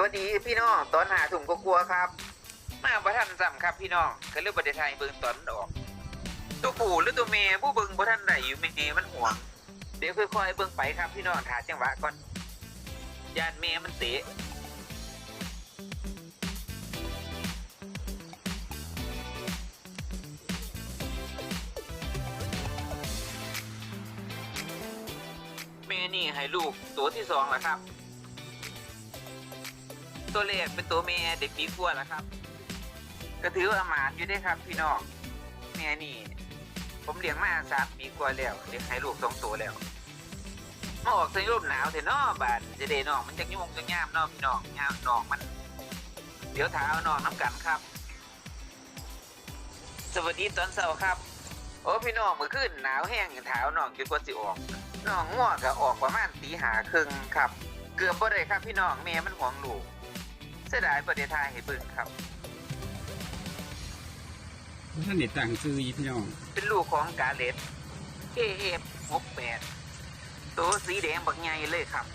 วัสดีพี่น้องตอนหาถุงก็กลัวครับ มาบ่ทันซ้ำครับพี่น้องก็เลยบ่ได้ถ่ายเบิ่งตอนออก ตัวผู้หรือตัวเมย์ผู้เบิ่งบ่ทันได้อยู่เมย์มันห่วง เดี๋ยวค่อยๆเบิ่งไปครับพี่น้องถาจังหวะก่อนยานเมย์มันเตะเมย์นี่ให้ลูกตัวที่สองแล้วครับ ตัวแรกเป็นตัวเมย์เด็กปีกว่าแล้วครับ ก็ถือว่าหมานอยู่ได้ครับ พี่น้องแม่นี่ ผมเลี้ยงมาสามปีกว่าแล้วเลี้ยงให้ลูกสองตัวแล้วมาออกใส่ร่มหนาวเถอะเนาะบานจะเดน้องมันจะยุ่งจะง่ามเนาะพี่น้องง่ามน้องมัน เดี๋ยวเท้าน้องน้ำกันครับ สวัสดีตอนเช้าครับ โอ้พี่น้องเมื่อคืนหนาวแห้งเท้าน้องจนกว่าสิออกน้องง่วงก็ออกประมาณตีหาครึ่งครับ เกือบบ่ได้ครับพี่น้องแม่มันห่วงลูก สียดายประเดทายให้เบิ่งครับ ท่านเด็ดต่างซื้ออีพี่น้องเป็นลูกของกาเลต KF 68ตัวสีแดงบักใหญ่เลยครับ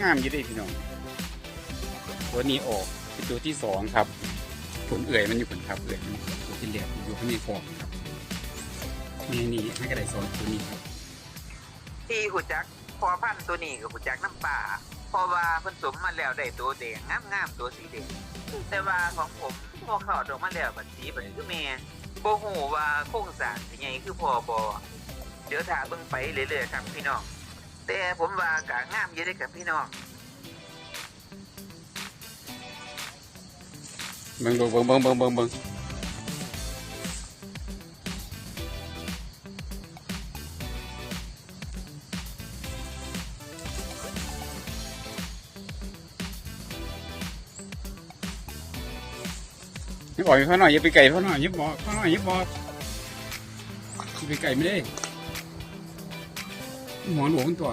งามอยี่ได้พี่น้อง ตัวนี้ออกเป็นตัวที่สองครับ ผลเอื่อยมันอยู่ผลครับเอื่อยมันตัวที่เหลืออยู่ข้างในฟองครับนี่นี่ให้กระไดสองตัวนี้ครับ ที่หูจักพอพันตัวนี้กับหูจักน้ำป่าเพราะว่าเพิ่นสมมาแล้วได้ตัวแดงงามๆตัวสีแดงแต่ว่าของผมพอเขาดออกมาแล้วบัดสีบัดคือแม่บ่ฮู้ว่าโครงสร้างสิใหญ่คือพอบ่เดี๋ยวถ้าเบิ่งไปเรื่อยๆครับพี่น้อง แต่ผมว่ากะงามอยู่เด้อครับพี่น้องเบิ่งเบิ่งเบิ่งเบิ่งเบิ่งเบิ่งเบิ่งย่าบอกให้เขาหน่อยย่าไปไก่เขาหน่อยย่าบอกเขาหน่อยย่าบอกอย่าไปไก่ไม่ได้ หมอนหลวงตัว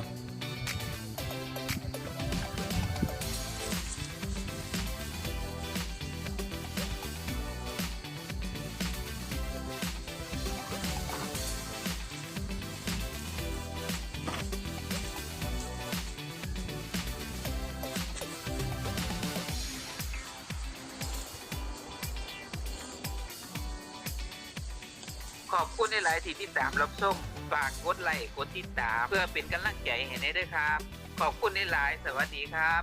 ขอบคุณในหลายที่ติดตามรับชม ฝากกดไลค์กดติดตาม เพื่อเป็นกำลังใจให้ในด้วยครับ ขอบคุณในหลายๆสวัสดีครับ